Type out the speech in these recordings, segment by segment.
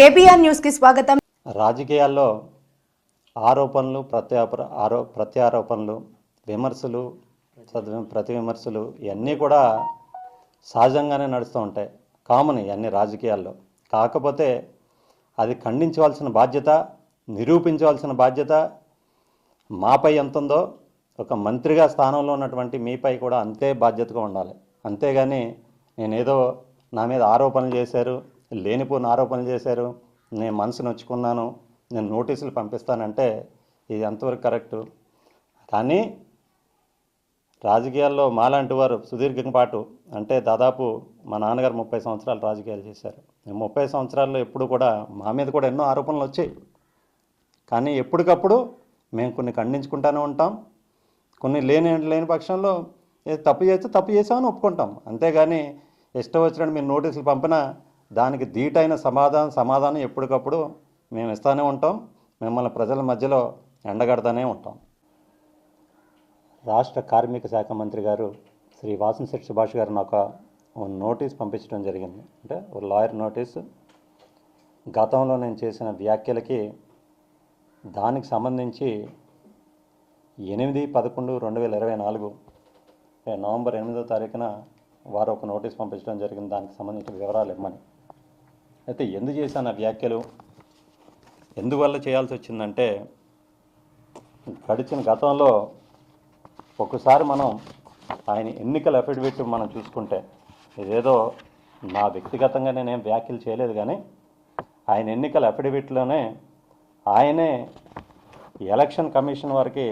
KBR న్యూస్కి స్వాగతం. రాజకీయాల్లో ఆరోపణలు ప్రత్యాప ఆరో ప్రత్యారోపణలు విమర్శలు ప్రతి విమర్శలు ఇవన్నీ కూడా సహజంగానే నడుస్తూ ఉంటాయి. కామన్ ఇవన్నీ రాజకీయాల్లో. కాకపోతే అది ఖండించవలసిన బాధ్యత నిరూపించవలసిన బాధ్యత మాపై ఎంత ఉందో ఒక మంత్రిగా స్థానంలో ఉన్నటువంటి మీపై కూడా అంతే బాధ్యతగా ఉండాలి. అంతేగాని నేనేదో నా మీద ఆరోపణలు చేశారు లేనిపోని ఆరోపణలు చేశారు. నేను మనసు నొచ్చుకున్నాను. నేను నోటీసులు పంపిస్తానంటే ఇది ఎంతవరకు కరెక్టు? కానీ రాజకీయాల్లో మాలాంటి వారు సుదీర్ఘం పాటు అంటే దాదాపు మా నాన్నగారు ముప్పై సంవత్సరాలు రాజకీయాలు చేశారు. ముప్పై సంవత్సరాల్లో ఎప్పుడు కూడా మా మీద కూడా ఎన్నో ఆరోపణలు వచ్చాయి. కానీ ఎప్పటికప్పుడు మేము కొన్ని ఖండించుకుంటూనే ఉంటాం. కొన్ని లేని లేని పక్షంలో ఏ తప్పు చేస్తే తప్పు చేసామని ఒప్పుకుంటాం. అంతేగాని ఇష్టం వచ్చినట్టు మీరు నోటీసులు పంపినా దానికి ధీటైన సమాధానం సమాధానం ఎప్పటికప్పుడు మేము ఇస్తూనే ఉంటాం మిమ్మల్ని ప్రజల మధ్యలో ఎండగడతానే ఉంటాం. రాష్ట్ర కార్మిక శాఖ మంత్రి గారు శ్రీ వాసంశెట్టి సుభాష్ గారు నాకు ఒక నోటీస్ పంపించడం జరిగింది. అంటే ఒక లాయర్ నోటీసు. గతంలో నేను చేసిన వ్యాఖ్యలకి దానికి సంబంధించి ఎనిమిది పదకొండు రెండు వేల ఇరవై నాలుగు నవంబర్ ఎనిమిదో తారీఖున వారు ఒక నోటీస్ పంపించడం జరిగింది. దానికి సంబంధించిన వివరాలు ఇవ్వమని. అయితే ఎందు చేశాను ఆ వ్యాఖ్యలు? ఎందువల్ల చేయాల్సి వచ్చిందంటే గడిచిన గతంలో ఒకసారి మనం ఆయన ఎన్నికల అఫిడవిట్ మనం చూసుకుంటే ఇదేదో నా వ్యక్తిగతంగా నేనేం వ్యాఖ్యలు చేయలేదు కానీ ఆయన ఎన్నికల అఫిడవిట్లోనే ఆయనే ఎలక్షన్ కమిషన్ వారికి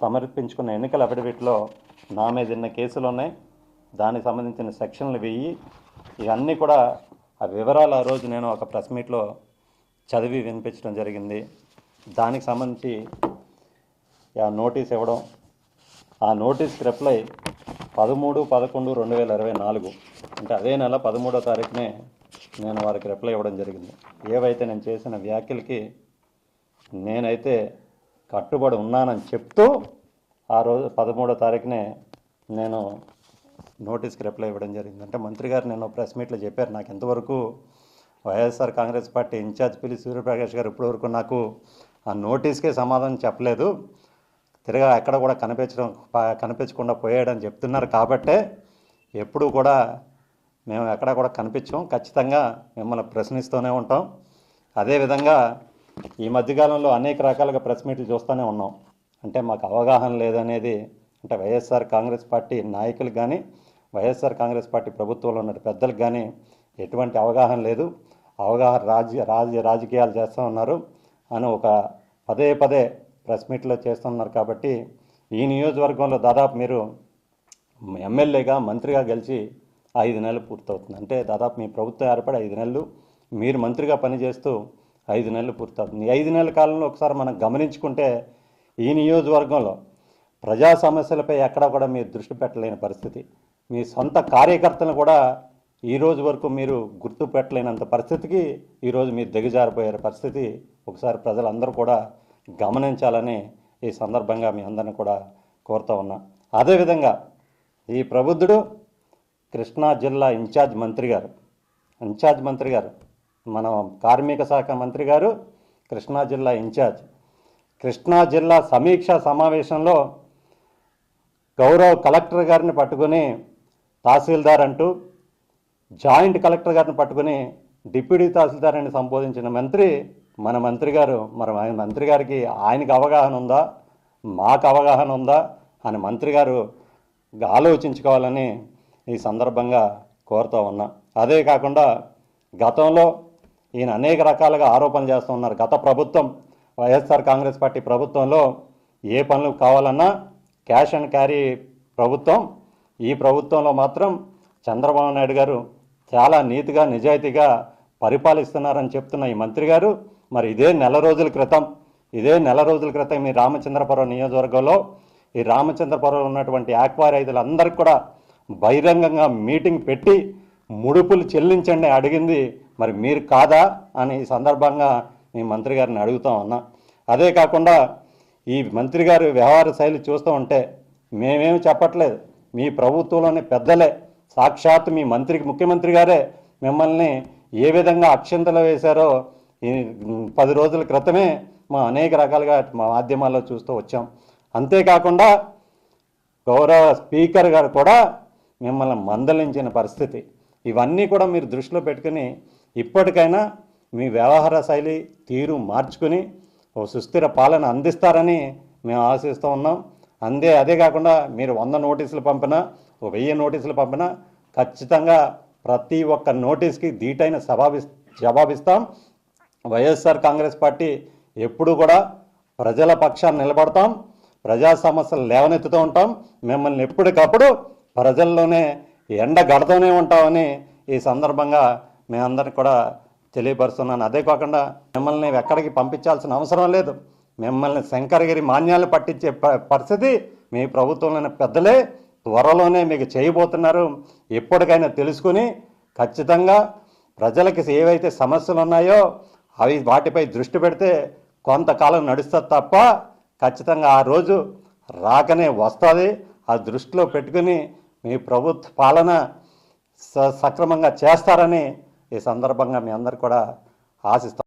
సమర్పించుకున్న ఎన్నికల అఫిడవిట్లో నా మీద ఎన్న కేసులు ఉన్నాయి దానికి సంబంధించిన సెక్షన్లు వెయ్యి. ఇవన్నీ కూడా ఆ వివరాలు ఆ రోజు నేను ఒక ప్రెస్ మీట్లో చదివి వినిపించడం జరిగింది. దానికి సంబంధించి ఆ నోటీస్ ఇవ్వడం. ఆ నోటీస్కి రిప్లై పదమూడు పదకొండు రెండు వేల ఇరవై నాలుగు. అంటే అదే నెల పదమూడో తారీఖునే నేను వారికి రిప్లై ఇవ్వడం జరిగింది. ఏవైతే నేను చేసిన వ్యాఖ్యలకి నేనైతే కట్టుబడి ఉన్నానని చెప్తూ ఆ రోజు పదమూడో తారీఖునే నేను నోటీస్కి రిప్లై ఇవ్వడం జరిగింది. అంటే మంత్రి గారు నేను ప్రెస్ మీట్లో చెప్పారు నాకు ఎంతవరకు వైఎస్ఆర్ కాంగ్రెస్ పార్టీ ఇన్ఛార్జ్ పిల్లి సూర్యప్రకాష్ గారు ఇప్పటివరకు నాకు ఆ నోటీస్కే సమాధానం చెప్పలేదు. తిరగా ఎక్కడ కూడా కనిపించడం కనిపించకుండా పోయాడని చెప్తున్నారు కాబట్టే ఎప్పుడూ కూడా మేము ఎక్కడ కూడా కనిపించాం. ఖచ్చితంగా మిమ్మల్ని ప్రశ్నిస్తూనే ఉంటాం. అదేవిధంగా ఈ మధ్యకాలంలో అనేక రకాలుగా ప్రెస్ మీట్లు చూస్తూనే ఉన్నాం. అంటే మాకు అవగాహన లేదనేది అంటే వైఎస్ఆర్ కాంగ్రెస్ పార్టీ నాయకులు కానీ వైఎస్ఆర్ కాంగ్రెస్ పార్టీ ప్రభుత్వంలో ఉన్న పెద్దలకు కానీ ఎటువంటి అవగాహన లేదు. అవగాహన రాజ్య రాజ్య రాజకీయాలు చేస్తూ ఉన్నారు అని ఒక పదే పదే ప్రెస్ మీట్లో చేస్తున్నారు కాబట్టి ఈ నియోజకవర్గంలో దాదాపు మీరు ఎమ్మెల్యేగా మంత్రిగా గెలిచి ఐదు నెలలు పూర్తవుతుంది. అంటే దాదాపు మీ ప్రభుత్వం ఏర్పడి ఐదు నెలలు మీరు మంత్రిగా పనిచేస్తూ ఐదు నెలలు పూర్తవుతుంది. ఈ ఐదు నెలల కాలంలో ఒకసారి మనం గమనించుకుంటే ఈ నియోజకవర్గంలో ప్రజా సమస్యలపై ఎక్కడా కూడా మీరు దృష్టి పెట్టలేని పరిస్థితి. మీ సొంత కార్యకర్తలను కూడా ఈ రోజు వరకు మీరు గుర్తు పెట్టలేనంత పరిస్థితికి ఈరోజు మీరు దిగజారిపోయే పరిస్థితి ఒకసారి ప్రజలందరూ కూడా గమనించాలని ఈ సందర్భంగా మీ అందరిని కూడా కోరుతా ఉన్నా. అదేవిధంగా ఈ ప్రబుద్ధుడు కృష్ణా జిల్లా ఇన్ఛార్జ్ మంత్రి గారు ఇన్ఛార్జ్ మంత్రి గారు మన కార్మిక శాఖ మంత్రి గారు కృష్ణా జిల్లా ఇన్ఛార్జ్ కృష్ణా జిల్లా సమీక్ష సమావేశంలో గౌరవ కలెక్టర్ గారిని పట్టుకొని తహసీల్దార్ అంటూ జాయింట్ కలెక్టర్ గారిని పట్టుకుని డిప్యూటీ తహసీల్దార్ అని సంబోధించిన మంత్రి మన మంత్రి గారు మరి ఆయన మంత్రి గారికి ఆయనకు అవగాహన ఉందా? మాకు అవగాహన ఉందా? అని మంత్రి గారు ఆలోచించుకోవాలని ఈ సందర్భంగా కోరుతూ ఉన్నా. అదే కాకుండా గతంలో ఈయన అనేక రకాలుగా ఆరోపణలు చేస్తూ ఉన్నారు. గత ప్రభుత్వం వైఎస్ఆర్ కాంగ్రెస్ పార్టీ ప్రభుత్వంలో ఏ పనులు కావాలన్నా క్యాష్ అండ్ క్యారీ ప్రభుత్వం ఈ ప్రభుత్వంలో మాత్రం చంద్రబాబు నాయుడు గారు చాలా నీతిగా నిజాయితీగా పరిపాలిస్తున్నారని చెప్తున్న ఈ మంత్రి గారు మరి ఇదే నెల రోజుల క్రితం ఇదే నెల రోజుల క్రితం ఈ రామచంద్రపురం నియోజకవర్గంలో ఈ రామచంద్రపురం ఉన్నటువంటి ఆక్వా రైతులందరికీ కూడా బహిరంగంగా మీటింగ్ పెట్టి ముడుపులు చెల్లించండి అడిగింది మరి మీరు కాదా అని ఈ సందర్భంగా మీ మంత్రి గారిని అడుగుతా ఉన్నా. అదే కాకుండా ఈ మంత్రి గారి వ్యవహార శైలి చూస్తూ ఉంటే మేమేమి చెప్పట్లేదు. మీ ప్రభుత్వంలోని పెద్దలే సాక్షాత్ మీ మంత్రికి ముఖ్యమంత్రి గారే మిమ్మల్ని ఏ విధంగా అక్షంతలు వేశారో ఈ పది రోజుల క్రితమే మా అనేక రకాలుగా మా మాధ్యమాల్లో చూస్తూ వచ్చాం. అంతేకాకుండా గౌరవ స్పీకర్ గారు కూడా మిమ్మల్ని మందలించిన పరిస్థితి. ఇవన్నీ కూడా మీరు దృష్టిలో పెట్టుకుని ఇప్పటికైనా మీ వ్యవహార శైలి తీరు మార్చుకుని ఓ సుస్థిర పాలన అందిస్తారని మేము ఆశిస్తూ ఉన్నాం. అందే అదే కాకుండా మీరు వంద నోటీసులు పంపినా వెయ్యి నోటీసులు పంపినా ఖచ్చితంగా ప్రతి ఒక్క నోటీస్కి ధీటైన సభాబి జవాబిస్తాం. వైఎస్ఆర్ కాంగ్రెస్ పార్టీ ఎప్పుడు కూడా ప్రజల పక్షాన్ని నిలబడతాం. ప్రజా సమస్యలు లేవనెత్తుతూ ఉంటాం. మిమ్మల్ని ఎప్పటికప్పుడు ప్రజల్లోనే ఎండ గడుతూనే ఉంటామని ఈ సందర్భంగా మేమందరికి కూడా తెలియపరుస్తున్నాను. అదే కాకుండా మిమ్మల్ని ఎక్కడికి పంపించాల్సిన అవసరం లేదు. మిమ్మల్ని శంకరగిరి మాన్యాలు పట్టించే ప- పరిస్థితి మీ ప్రభుత్వంలోని పెద్దలే త్వరలోనే మీకు చేయబోతున్నారు. ఎప్పటికైనా తెలుసుకుని ఖచ్చితంగా ప్రజలకి ఏవైతే సమస్యలు ఉన్నాయో అవి వాటిపై దృష్టి పెడితే కొంతకాలం నడుస్తుంది తప్ప ఖచ్చితంగా ఆ రోజు రాకనే వస్తుంది. ఆ దృష్టిలో పెట్టుకుని మీ ప్రభుత్వ పాలన స సక్రమంగా చేస్తారని ఈ సందర్భంగా మీ అందరు కూడా ఆశిస్తాం